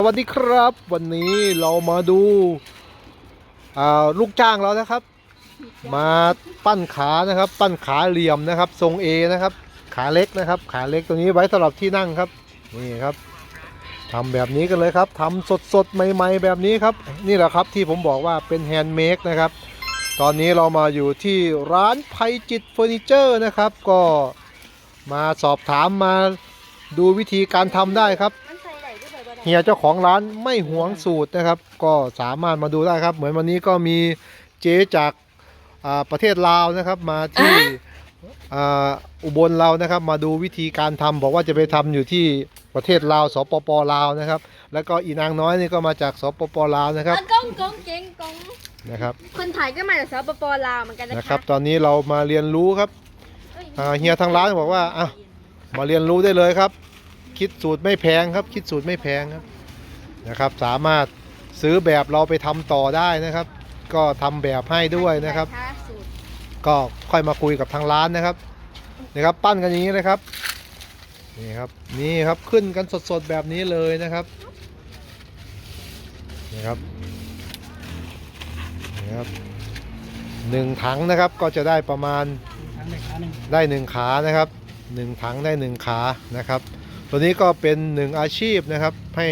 สวัสดีครับ วันนี้เรามาดูาลูกจ้างเรานะครับ มาปั้นขานะครับ ปั้นขาเหลี่ยมนะครับ ทรง A นะครับ ขาเล็กนะครับ ขาเล็กตัวนี้ไว้สำหรับที่นั่งครับนี่ครับทำแบบนี้กันเลยครับทำสดๆใหม่ ๆ แบบนี้ครับ นี่แหละครับที่ผมบอกว่าเป็นแฮนด์เมดนะครับ ตอนนี้เรามาอยู่ที่ร้านไพจิตเฟอร์นิเจอร์นะครับ ก็มาสอบถามมาดูวิธีการทำได้ครับ เฮียเจ้าของร้านไม่หวงสูตรนะครับ ก็สามารถมาดูได้ครับ เหมือนวันนี้ก็มีเจ๊จากอ่าประเทศลาวนะครับ มาที่อ่าอุบลเรานะครับ มาดูวิธีการทำบอกว่าจะไปทำอยู่ที่ประเทศลาวสปปลาวนะครับ แล้วก็อีนางน้อยนี่ก็มาจากสปปลาวนะครับอะกงกงเก่งกงนะครับคนไทยก็มาจากสปปลาวเหมือนกันนะนะคคะรับ ตอนนี้เรามาเรียนรู้ครับอ้ยอ่าเฮียทางร้านบอกว่าอะมาเรียนรู้ได้เลยครับ คิดสูตรไม่แพงครับ คิดสูตรไม่แพงครับนะครับ สามารถซื้อแบบเราไปทำต่อได้นะครับ ก็ทำแบบให้ด้วยนะครับใส่สูตรก็ค่อยมาคุยกับทางร้านนะครับนี่ครับปั้นกันอย่างนี้เลยครับนี่ครับนี่ครับขึ้นกันสดๆแบบนี้เลยนะครับนี่ครับนี่ครับหนึ่งถังนะครับก็จะได้ประมาณได้หนึ่งขานะครับหนึ่งถังได้หนึ่งขานะครับ ตัวนี้ก็เป็นหนึ่งอาชีพนะครับให้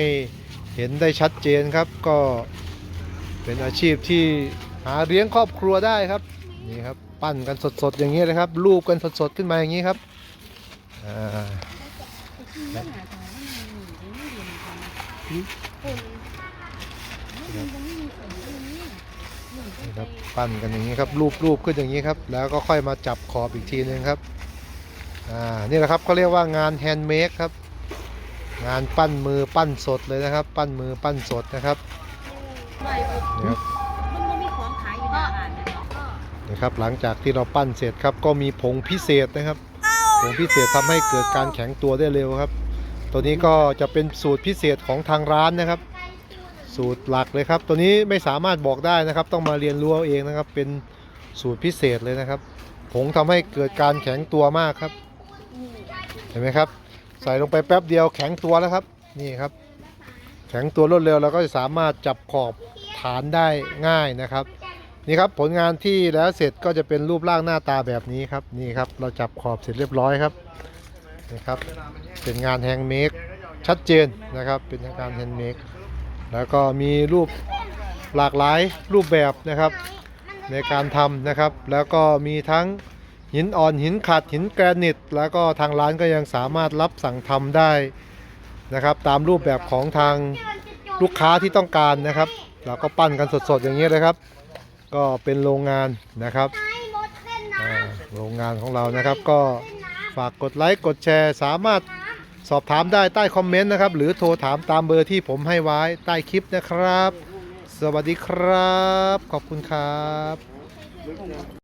เห็นได้ชัดเจนครับ ก็เป็นอาชีพที่หาเลี้ยงครอบครัวได้ครับนี่ครับปั้นกันสดๆอย่างนี้เลยครับรูปกันสดๆขึ้นมาอย่างนี้ครับอ่านี่ครับปั้นกันอย่างนี้ครับรูปๆขึ้นอย่างนี้ครับ แล้วก็ค่อยมาจับขอบอีกทีนึงครับอ่านี่แหละครับเขาเรียกว่างานแฮนด์เมดครับ งานปั้นมือปั้นสดเลยนะครับ ปั้นมือปั้นสดนะครับไม่นี่ครับมันบ่มีของขายอยู่หน้าร้านนะเนาะนะครับหลังจากที่เราปั้นเสร็จครับก็มีผงพิเศษนะครับ ผงพิเศษทำให้เกิดการแข็งตัวได้เร็วครับ ตัวนี้ก็จะเป็นสูตรพิเศษของทางร้านนะครับ สูตรหลักเลยครับ ตัวนี้ไม่สามารถบอกได้นะครับ ต้องมาเรียนรู้เอาเองนะครับ เป็นสูตรพิเศษเลยนะครับ ผงทำให้เกิดการแข็งตัวมากครับ เห็นไหมครับ ใส่ลงไปแป๊บเดียวแข็งตัวแล้วครับ นี่ครับ แข็งตัวรวดเร็วเราก็จะสามารถจับขอบฐานได้ง่ายนะครับ นี่ครับผลงานที่แล้วเสร็จก็จะเป็นรูปร่างหน้าตาแบบนี้ครับนี่ครับ เราจับขอบเสร็จเรียบร้อยครับนี่ครับเป็นงานแฮงเมดชัดเจนนะครับ เป็นงานแฮนด์เมดแล้วก็มีรูปหลากหลายรูปแบบนะครับ ในการทำนะครับ แล้วก็มีทั้ง หินอ่อนหินขัดหินแกรนิต แล้วก็ทางร้านก็ยังสามารถรับสั่งทำได้นะครับ ตามรูปแบบของทางลูกค้าที่ต้องการนะครับ เราก็ปั้นกันสดๆอย่างนี้เลยครับ ก็เป็นโรงงานนะครับโรงงานของเรานะครับ ก็ฝากกดไลค์กดแชร์ สามารถสอบถามได้ใต้คอมเมนต์นะครับ หรือโทรถามตามเบอร์ที่ผมให้ไว้ใต้คลิปนะครับ สวัสดีครับ ขอบคุณครับ